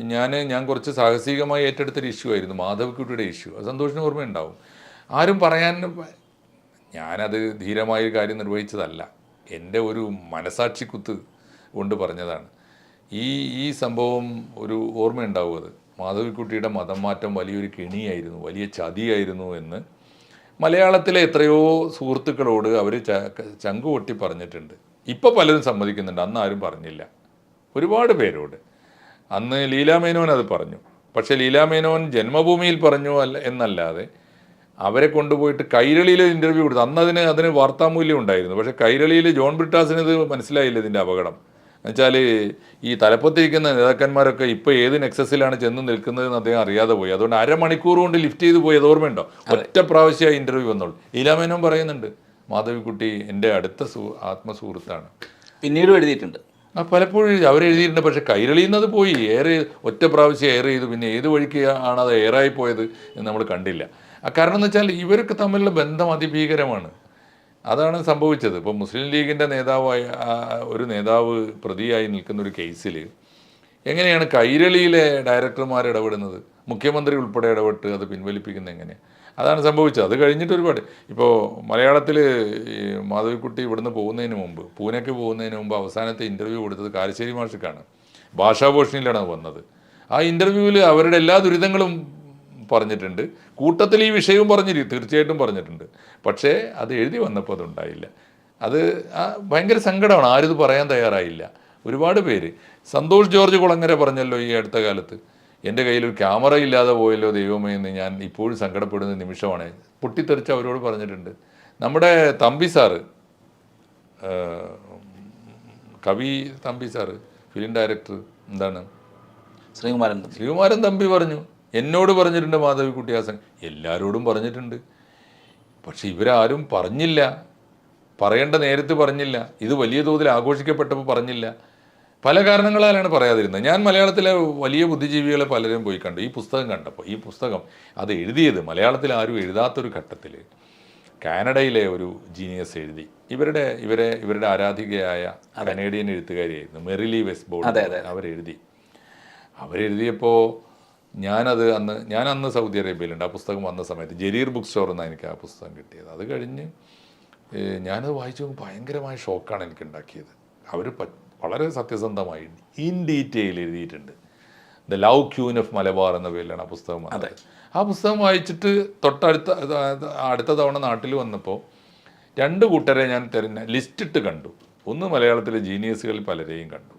ഞാൻ ഞാൻ കുറച്ച് സാഹസികമായി ഏറ്റെടുത്തൊരു ഇഷ്യൂ ആയിരുന്നു മാധവിക്കുട്ടിയുടെ ഇഷ്യൂ അത് സന്തോഷിന് ഓർമ്മയുണ്ടാവും. ആരും പറയാൻ ഞാനത് ധീരമായ ഒരു കാര്യം നിർവഹിച്ചതല്ല. എന്റെ ഒരു മനസാക്ഷി കുത്ത് കൊണ്ട് പറഞ്ഞതാണ്. ഈ ഈ സംഭവം ഒരു ഓർമ്മയുണ്ടാവും അത്. മാധവിക്കുട്ടിയുടെ മതം മാറ്റം വലിയൊരു കെണിയായിരുന്നു വലിയ ചതിയായിരുന്നു എന്ന് മലയാളത്തിലെ എത്രയോ സുഹൃത്തുക്കളോട് അവർ ചങ്കു പറഞ്ഞിട്ടുണ്ട്. ഇപ്പോൾ പലരും സമ്മതിക്കുന്നുണ്ട് അന്ന് ആരും പറഞ്ഞില്ല. ഒരുപാട് പേരോട്. അന്ന് ലീലാമേനോൻ അത് പറഞ്ഞു. പക്ഷേ ലീലാമേനോൻ ജന്മഭൂമിയിൽ പറഞ്ഞു അല്ല എന്നല്ലാതെ അവരെ കൊണ്ടുപോയിട്ട് കൈരളിയിൽ ഇന്റർവ്യൂ കൊടുത്തു. അന്ന് അതിന് അതിന് വാർത്താമൂല്യം ഉണ്ടായിരുന്നു. പക്ഷേ കൈരളിയിൽ ജോൺ ബ്രിട്ടാസിന് ഇത് മനസ്സിലായില്ല ഇതിന്റെ അപകടം. എന്നുവെച്ചാൽ ഈ തലപ്പത്തിരിക്കുന്ന നേതാക്കന്മാരൊക്കെ ഇപ്പോൾ ഏത് നെക്സസിലാണ് ചെന്ന് നിൽക്കുന്നതെന്ന് അദ്ദേഹം അറിയാതെ പോയി. അതുകൊണ്ട് അരമണിക്കൂർ കൊണ്ട് ലിഫ്റ്റ് ചെയ്ത് പോയി. അത് ഓർമ്മയുണ്ടോ? ഒറ്റ പ്രാവശ്യമായി ഇന്റർവ്യൂ വന്നോളൂ. ലീലാമേനോൻ പറയുന്നുണ്ട് മാധവിക്കുട്ടി എന്റെ അടുത്ത സു ആത്മസുഹൃത്താണ്. പിന്നീട് എഴുതിയിട്ടുണ്ട്. ആ പലപ്പോഴും അവരെഴുതിയിട്ടുണ്ട് പക്ഷെ കൈരളിയുന്നത് പോയി. എയർ ഒറ്റ പ്രാവശ്യം എയർ ചെയ്തു. പിന്നെ ഏത് വഴിക്ക് ആണ് അത് എയറായി പോയത് എന്ന് നമ്മൾ കണ്ടില്ല. കാരണം എന്ന് വെച്ചാൽ ഇവർക്ക് തമ്മിലുള്ള ബന്ധം അതിഭീകരമാണ്. അതാണ് സംഭവിച്ചത്. ഇപ്പോൾ മുസ്ലിം ലീഗിന്റെ നേതാവായ ഒരു നേതാവ് പ്രതിയായി നിൽക്കുന്ന ഒരു കേസിൽ എങ്ങനെയാണ് കൈരളിയിലെ ഡയറക്ടർമാർ ഇടപെടുന്നത്? മുഖ്യമന്ത്രി ഉൾപ്പെടെ ഇടപെട്ട് അത് പിൻവലിപ്പിക്കുന്നത് എങ്ങനെ അതാണ് സംഭവിച്ചത്. അത് കഴിഞ്ഞിട്ട് ഒരുപാട്. ഇപ്പോൾ മലയാളത്തിൽ മാധവിക്കുട്ടി ഇവിടുന്ന് പോകുന്നതിന് മുമ്പ് പൂനെക്ക് പോകുന്നതിന് മുമ്പ് അവസാനത്തെ ഇന്റർവ്യൂ കൊടുത്തത് കാരശ്ശേരി മാഷിക്കാണ്. ഭാഷാഭൂഷണിയിലാണ് വന്നത്. ആ ഇന്റർവ്യൂവിൽ അവരുടെ എല്ലാ ദുരിതങ്ങളും പറഞ്ഞിട്ടുണ്ട്. കൂട്ടത്തിൽ ഈ വിഷയവും പറഞ്ഞിരിക്കും തീർച്ചയായിട്ടും പറഞ്ഞിട്ടുണ്ട്. പക്ഷേ അത് എഴുതി വന്നപ്പോൾ അതുണ്ടായില്ല. അത് ഭയങ്കര സങ്കടമാണ്. ആരും ഇത് പറയാൻ തയ്യാറായില്ല. ഒരുപാട് പേര്. സന്തോഷ് ജോർജ് കുളങ്ങര പറഞ്ഞല്ലോ ഈ അടുത്ത കാലത്ത്. എന്റെ കയ്യിൽ ഒരു ക്യാമറ ഇല്ലാതെ പോയല്ലോ ദൈവമേ എന്ന് ഞാൻ ഇപ്പോഴും സങ്കടപ്പെടുന്ന നിമിഷമാണ്. പൊട്ടിത്തെറിച്ച് അവരോട് പറഞ്ഞിട്ടുണ്ട്. നമ്മുടെ തമ്പി സാറ് കവി തമ്പി സാറ് ഫിലിം ഡയറക്ടർ എന്താണ്? ശ്രീകുമാരൻ. ശ്രീകുമാരൻ തമ്പി പറഞ്ഞു. എന്നോട് പറഞ്ഞിട്ടുണ്ട് മാധവിക്കുട്ടി ഹാസൻ എല്ലാവരോടും പറഞ്ഞിട്ടുണ്ട്. പക്ഷെ ഇവരാരും പറഞ്ഞില്ല. പറയേണ്ട നേരത്ത് പറഞ്ഞില്ല. ഇത് വലിയ തോതിൽ ആഘോഷിക്കപ്പെട്ടപ്പോൾ പറഞ്ഞില്ല. പല കാരണങ്ങളാലാണ് പറയാതിരുന്നത്. ഞാൻ മലയാളത്തിലെ വലിയ ബുദ്ധിജീവികളെ പലരും പോയി കണ്ടു. ഈ പുസ്തകം കണ്ടപ്പോൾ ഈ പുസ്തകം അത് എഴുതിയത് മലയാളത്തിൽ ആരും എഴുതാത്തൊരു ഘട്ടത്തിൽ കാനഡയിലെ ഒരു ജീനിയസ് എഴുതി. ഇവരുടെ ഇവരെ ഇവരുടെ ആരാധികയായ കനേഡിയൻ എഴുത്തുകാരിയായിരുന്നു. മെറിലി വെസ്ബോർഡ്. അവരെഴുതി. അവരെഴുതിയപ്പോൾ ഞാനത് അന്ന് ഞാൻ അന്ന് സൗദി അറേബ്യയിലുണ്ട്. ആ പുസ്തകം വന്ന സമയത്ത് ജരീർ ബുക്ക് സ്റ്റോറിൽ നിന്നാണ് എനിക്ക് ആ പുസ്തകം കിട്ടിയത്. അത് കഴിഞ്ഞ് ഞാനത് വായിച്ചു ഭയങ്കരമായ ഷോക്കാണ് എനിക്ക് ഉണ്ടാക്കിയത് അവർ വളരെ സത്യസന്ധമായി ഇൻ ഡീറ്റെയിൽ എഴുതിയിട്ടുണ്ട്. The love queen of Malabar എന്ന പേരിലാണ് ആ പുസ്തകം അതെ. ആ പുസ്തകം വായിച്ചിട്ട് തൊട്ടടുത്ത അടുത്ത തവണ നാട്ടിൽ വന്നപ്പോൾ രണ്ട് കൂട്ടരെ ഞാൻ തിരഞ്ഞ ലിസ്റ്റിട്ട് കണ്ടു. ഒന്ന് മലയാളത്തിലെ ജീനിയസുകളിൽ പലരെയും കണ്ടു.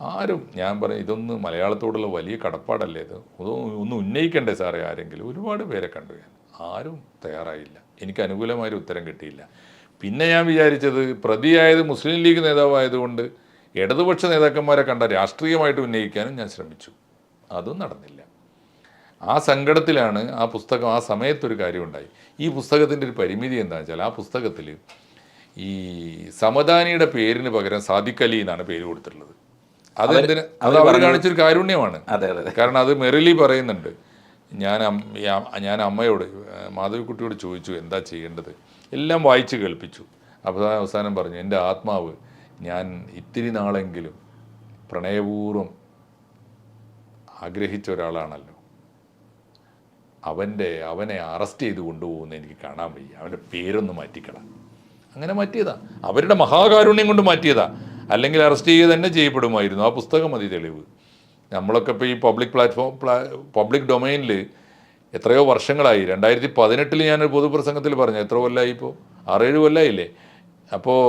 ആരും ഞാൻ പറയും ഇതൊന്ന് മലയാളത്തോടുള്ള വലിയ കടപ്പാടല്ലേ ഇത്? ഇത് ഒന്ന് ഉന്നയിക്കണ്ടേ സാറേ ആരെങ്കിലും? ഒരുപാട് പേരെ കണ്ടു ഞാൻ. ആരും തയ്യാറായില്ല. എനിക്ക് അനുകൂലമായൊരു ഉത്തരം കിട്ടിയില്ല. പിന്നെ ഞാൻ വിചാരിച്ചത് പ്രതിയായത് മുസ്ലിം ലീഗ് നേതാവായതുകൊണ്ട് ഇടതുപക്ഷ നേതാക്കന്മാരെ കണ്ട രാഷ്ട്രീയമായിട്ട് ഉന്നയിക്കാനും ഞാൻ ശ്രമിച്ചു. അതും നടന്നില്ല. ആ സങ്കടത്തിലാണ് ആ പുസ്തകം ആ സമയത്തൊരു കാര്യമുണ്ടായി. ഈ പുസ്തകത്തിന്റെ ഒരു പരിമിതി എന്താണെന്ന് വെച്ചാൽ ആ പുസ്തകത്തിൽ ഈ സമദാനിയുടെ പേരിന് പകരം സാദിഖ് അലി എന്നാണ് പേര് കൊടുത്തിട്ടുള്ളത്. അതെന്തിന് അത് അവർ കാണിച്ചൊരു കാരുണ്യമാണ്. അതെ അതെ അതെ. കാരണം അത് മെറിലി പറയുന്നുണ്ട്. ഞാൻ ഞാൻ അമ്മയോട് മാധവിക്കുട്ടിയോട് ചോദിച്ചു എന്താ ചെയ്യേണ്ടത്? എല്ലാം വായിച്ച് കേൾപ്പിച്ചു. അപ്പോൾ അവസാനം പറഞ്ഞു എന്റെ ആത്മാവ് ഞാൻ ഇത്തിരി നാളെങ്കിലും പ്രണയപൂർവം ആഗ്രഹിച്ച ഒരാളാണല്ലോ. അവന്റെ അവനെ അറസ്റ്റ് ചെയ്ത് കൊണ്ടുപോകുന്ന എനിക്ക് കാണാൻ വയ്യ. അവന്റെ പേരൊന്ന് മാറ്റിക്കളാം. അങ്ങനെ മാറ്റിയതാ. അവരുടെ മഹാകാരുണ്യം കൊണ്ട് മാറ്റിയതാ. അല്ലെങ്കിൽ അറസ്റ്റ് ചെയ്യുക തന്നെ ചെയ്യപ്പെടുമായിരുന്നു. ആ പുസ്തകം മതി തെളിവ്. നമ്മളൊക്കെ ഇപ്പോൾ ഈ പബ്ലിക് പ്ലാറ്റ്ഫോം പബ്ലിക് ഡൊമൈനിൽ എത്രയോ വർഷങ്ങളായി. രണ്ടായിരത്തി പതിനെട്ടിൽ ഞാനൊരു പൊതുപ്രസംഗത്തിൽ പറഞ്ഞു എത്ര കൊല്ലമായി ഇപ്പോൾ ആറേഴ് കൊല്ലമായില്ലേ അപ്പോൾ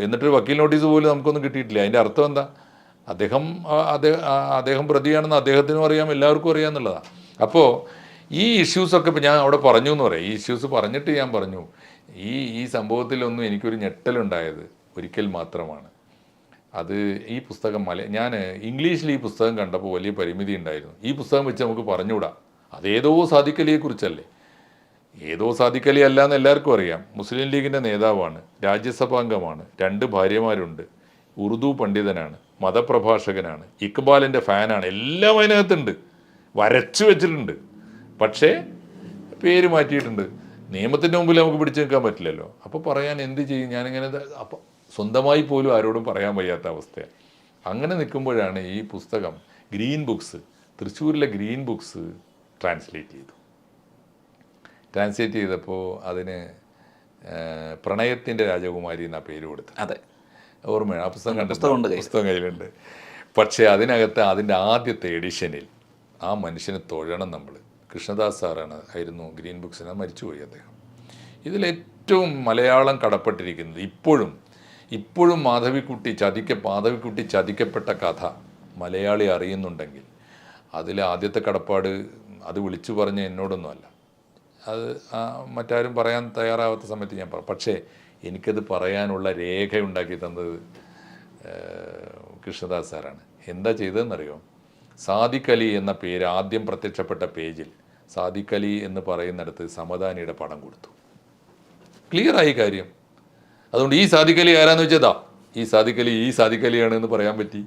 എന്നിട്ടൊരു വക്കീൽ നോട്ടീസ് പോലും നമുക്കൊന്നും കിട്ടിയിട്ടില്ല. അതിന്റെ അർത്ഥം എന്താ? അദ്ദേഹം അദ്ദേഹം അദ്ദേഹം പ്രതിയാണെന്ന് അദ്ദേഹത്തിനും അറിയാം എല്ലാവർക്കും അറിയാം എന്നുള്ളതാണ് അപ്പോൾ ഈ ഇഷ്യൂസൊക്കെ ഇപ്പോൾ ഞാൻ അവിടെ പറഞ്ഞു എന്ന് പറയാം. ഈ ഇഷ്യൂസ് പറഞ്ഞിട്ട് ഞാൻ പറഞ്ഞു ഈ ഈ സംഭവത്തിലൊന്നും എനിക്കൊരു ഞെട്ടലുണ്ടായത് ഒരിക്കൽ മാത്രമാണ്. അത് ഈ പുസ്തകം മല ഞാൻ ഇംഗ്ലീഷിൽ ഈ പുസ്തകം കണ്ടപ്പോൾ വലിയ പരിമിതി ഉണ്ടായിരുന്നു. ഈ പുസ്തകം വെച്ച് നമുക്ക് പറഞ്ഞുകൂടാ. അതേതോ സാദിഖലിയെ കുറിച്ചല്ലേ ഏതോ സാദിഖലി അല്ല എന്ന് എല്ലാവർക്കും അറിയാം. മുസ്ലിം ലീഗിന്റെ നേതാവാണ് രാജ്യസഭാംഗമാണ് രണ്ട് ഭാര്യമാരുണ്ട്. ഉറുദു പണ്ഡിതനാണ് മതപ്രഭാഷകനാണ് ഇക്ബാലിന്റെ ഫാനാണ് എല്ലാം അതിനകത്തുണ്ട്. വരച്ചു വെച്ചിട്ടുണ്ട്. പക്ഷേ പേര് മാറ്റിയിട്ടുണ്ട്. നിയമത്തിന്റെ മുമ്പിൽ നമുക്ക് പിടിച്ചു നിൽക്കാൻ പറ്റില്ലല്ലോ. അപ്പോൾ പറയാൻ എന്ത് ചെയ്യും? ഞാനിങ്ങനെ അപ്പം സ്വന്തമായി പോലും ആരോടും പറയാൻ വയ്യാത്ത അവസ്ഥയാണ് അങ്ങനെ നിൽക്കുമ്പോഴാണ് ഈ പുസ്തകം ഗ്രീൻ ബുക്സ് തൃശ്ശൂരിലെ ഗ്രീൻ ബുക്സ് ട്രാൻസ്ലേറ്റ് ചെയ്തു. ട്രാൻസ്ലേറ്റ് ചെയ്തപ്പോൾ അതിന് പ്രണയത്തിന്റെ രാജകുമാരി എന്നാ പേര് കൊടുത്തു അതെ. ഓർമ്മയാണ് ആ പുസ്തകം പുസ്തകം കയ്യിലുണ്ട്. പക്ഷേ അതിനകത്ത് അതിന്റെ ആദ്യത്തെ എഡിഷനിൽ ആ മനുഷ്യനെ തൊഴണം നമ്മൾ കൃഷ്ണദാസ് സാറാണ് ആയിരുന്നു ഗ്രീൻ ബുക്സിന് മരിച്ചുപോയി അദ്ദേഹം. ഇതിലേറ്റവും മലയാളം കടപ്പെട്ടിരിക്കുന്നത് ഇപ്പോഴും ഇപ്പോഴും മാധവിക്കുട്ടി ചതിക്ക മാധവിക്കുട്ടി ചതിക്കപ്പെട്ട കഥ മലയാളി അറിയുന്നുണ്ടെങ്കിൽ അതിലെ ആദ്യത്തെ കടപ്പാട് അത് വിളിച്ചു പറഞ്ഞ എന്നോടൊന്നുമല്ല. അത് മറ്റാരും പറയാൻ തയ്യാറാവാത്ത സമയത്ത് ഞാൻ പറ പക്ഷേ എനിക്കത് പറയാനുള്ള രേഖ ഉണ്ടാക്കി തന്നത് കൃഷ്ണദാസ് സാറാണ്. എന്താ ചെയ്തതെന്നറിയോ? സാദിഖ് അലി എന്ന പേര് ആദ്യം പ്രത്യക്ഷപ്പെട്ട പേജിൽ സാദിഖ് അലി എന്ന് പറയുന്നിടത്ത് സമദാനിയുടെ പടം കൊടുത്തു. ക്ലിയറായി കാര്യം. അതുകൊണ്ട് ഈ സാദിഖ് അലി ആരാന്ന് വെച്ചതാ? ഈ സാദിഖ് അലി ഈ സാദിഖ് അലിയാണ് എന്ന് പറയാൻ പറ്റി.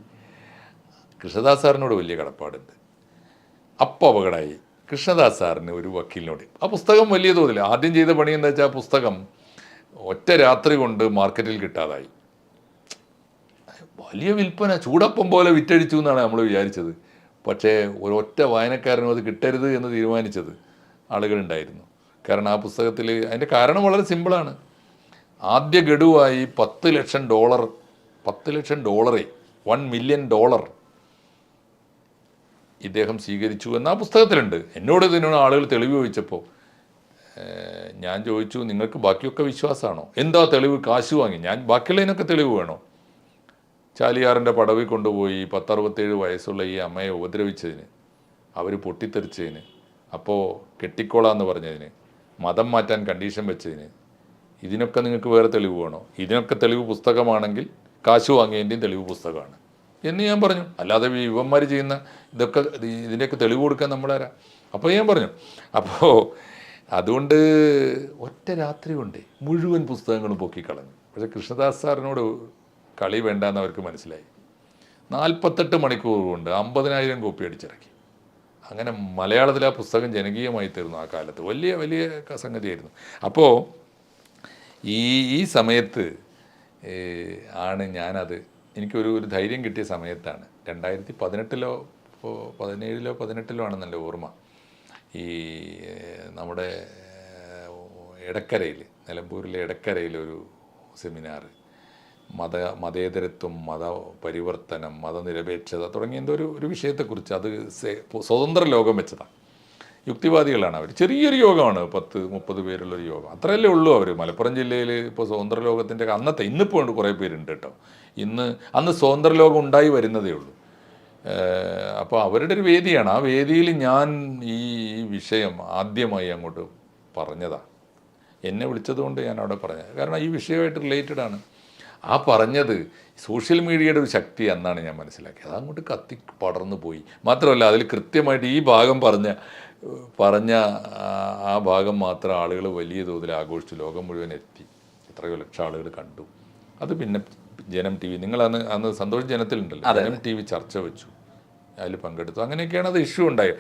കൃഷ്ണദാസ് സാറിനോട് വലിയ കടപ്പാടുണ്ട്. അപ്പോൾ അപകടമായി. കൃഷ്ണദാസ് സാറിന് ഒരു വക്കീലിനോട് ആ പുസ്തകം വലിയ തോതിൽ. ആദ്യം ചെയ്ത പണി എന്താ വെച്ചാൽ പുസ്തകം ഒറ്റ രാത്രി കൊണ്ട് മാർക്കറ്റിൽ കിട്ടാതായി. വലിയ വിൽപ്പന. ചൂടപ്പം പോലെ വിറ്റഴിച്ചു എന്നാണ് നമ്മൾ വിചാരിച്ചത്. പക്ഷേ ഒരൊറ്റ വായനക്കാരനും അത് കിട്ടരുത് എന്ന് തീരുമാനിച്ചത് ആളുകളുണ്ടായിരുന്നു. കാരണം ആ പുസ്തകത്തിൽ അതിന്റെ കാരണം വളരെ സിമ്പിളാണ്. ആദ്യ ഗഡുവായി പത്ത് ലക്ഷം ഡോളർ പത്ത് ലക്ഷം ഡോളറെ വൺ മില്യൺ ഡോളർ ഇദ്ദേഹം സ്വീകരിച്ചു എന്ന ആ പുസ്തകത്തിലുണ്ട്. എന്നോട് ഇതിനോട് ആളുകൾ തെളിവ് ചോദിച്ചപ്പോൾ ഞാൻ ചോദിച്ചു നിങ്ങൾക്ക് ബാക്കിയൊക്കെ വിശ്വാസമാണോ? എന്താ തെളിവ്? കാശ് വാങ്ങി. ഞാൻ ബാക്കിയുള്ളതിനൊക്കെ തെളിവ് വേണോ? ചാലിയാറിന്റെ പടവിൽ കൊണ്ടുപോയി പത്തറുപത്തേഴ് വയസ്സുള്ള ഈ അമ്മയെ ഉപദ്രവിച്ചതിന് അവർ പൊട്ടിത്തെറിച്ചതിന് അപ്പോൾ കെട്ടിക്കോളാന്ന് പറഞ്ഞതിന് മതം മാറ്റാൻ കണ്ടീഷൻ വെച്ചതിന് ഇതിനൊക്കെ നിങ്ങൾക്ക് വേറെ തെളിവ് വേണോ? ഇതിനൊക്കെ തെളിവ് പുസ്തകമാണെങ്കിൽ കാശ് വാങ്ങിയതിന്റെയും തെളിവ് പുസ്തകമാണ്. എന്ന് ഞാൻ പറഞ്ഞു. അല്ലാതെ ഈ യുവന്മാർ ചെയ്യുന്ന ഇതൊക്കെ ഇത് ഇതിന്റെയൊക്കെ തെളിവ് കൊടുക്കാൻ നമ്മളാരാ? അപ്പോൾ ഞാൻ പറഞ്ഞു. അപ്പോൾ അതുകൊണ്ട് ഒറ്റ രാത്രി കൊണ്ട് മുഴുവൻ പുസ്തകങ്ങളും പൊക്കിക്കളഞ്ഞു പക്ഷേ കൃഷ്ണദാസ് സാറിനോട് കളി വേണ്ടെന്ന് അവർക്ക് മനസ്സിലായി. നാൽപ്പത്തെട്ട് മണിക്കൂർ കൊണ്ട് അമ്പതിനായിരം കോപ്പി അടിച്ചിറക്കി. അങ്ങനെ മലയാളത്തിൽ ആ പുസ്തകം ജനകീയമായി തീർന്നു ആ കാലത്ത്. വലിയ വലിയ സംഗതിയായിരുന്നു. അപ്പോൾ ഈ ഈ സമയത്ത് ആണ് ഞാനത് എനിക്കൊരു ഒരു ധൈര്യം കിട്ടിയ സമയത്താണ്. രണ്ടായിരത്തി പതിനെട്ടിലോ പതിനേഴിലോ പതിനെട്ടിലോ ആണെന്നല്ലേ ഓർമ്മ. ഈ നമ്മുടെ ഇടക്കരയിൽ നിലമ്പൂരിലെ ഒരു സെമിനാർ മത മതേതരത്വം മത പരിവർത്തനം മതനിരപേക്ഷത തുടങ്ങിയ എന്തോ ഒരു ഒരു വിഷയത്തെക്കുറിച്ച് അത് സ്വതന്ത്ര ലോകം വെച്ചതാണ്. യുക്തിവാദികളാണ് അവർ. ചെറിയൊരു യോഗമാണ് പത്ത് മുപ്പത് പേരുള്ളൊരു യോഗം. അത്രയല്ലേ ഉള്ളൂ അവർ. മലപ്പുറം ജില്ലയിൽ ഇപ്പോൾ സ്വതന്ത്ര ലോകത്തിന്റെ അന്നത്തെ ഇന്നിപ്പോൾ ഉണ്ട് കുറേ പേരുണ്ട് കേട്ടോ. ഇന്ന് അന്ന് സ്വതന്ത്ര ലോകം ഉണ്ടായി വരുന്നതേ ഉള്ളൂ. അപ്പോൾ അവരുടെ ഒരു വേദിയാണ്. ആ വേദിയിൽ ഞാൻ ഈ വിഷയം ആദ്യമായി അങ്ങോട്ട് പറഞ്ഞതാണ് എന്നെ വിളിച്ചതുകൊണ്ട് ഞാൻ അവിടെ പറഞ്ഞത്. കാരണം ഈ വിഷയമായിട്ട് റിലേറ്റഡ് ആണ് ആ പറഞ്ഞത് സോഷ്യൽ മീഡിയയുടെ ഒരു ശക്തി എന്നാണ് ഞാൻ മനസ്സിലാക്കിയത്. അതങ്ങോട്ട് കത്തി പടർന്നു പോയി. മാത്രമല്ല അതിൽ കൃത്യമായിട്ട് ഈ ഭാഗം പറഞ്ഞ പറഞ്ഞ ആ- ഭാഗം മാത്രം ആളുകൾ വലിയ തോതിൽ ആഘോഷിച്ചു. ലോകം മുഴുവൻ എത്തി. എത്രയോ ലക്ഷം ആളുകൾ കണ്ടു. അത് പിന്നെ ജനം ടി വി നിങ്ങൾ അന്ന് അന്ന് സന്തോഷ് ജനത്തിലുണ്ടല്ലോ. ജനം ടി വി ചർച്ച വെച്ചു. അതിൽ പങ്കെടുത്തു. അങ്ങനെയൊക്കെയാണ് അത് ഇഷ്യൂ ഉണ്ടായത്.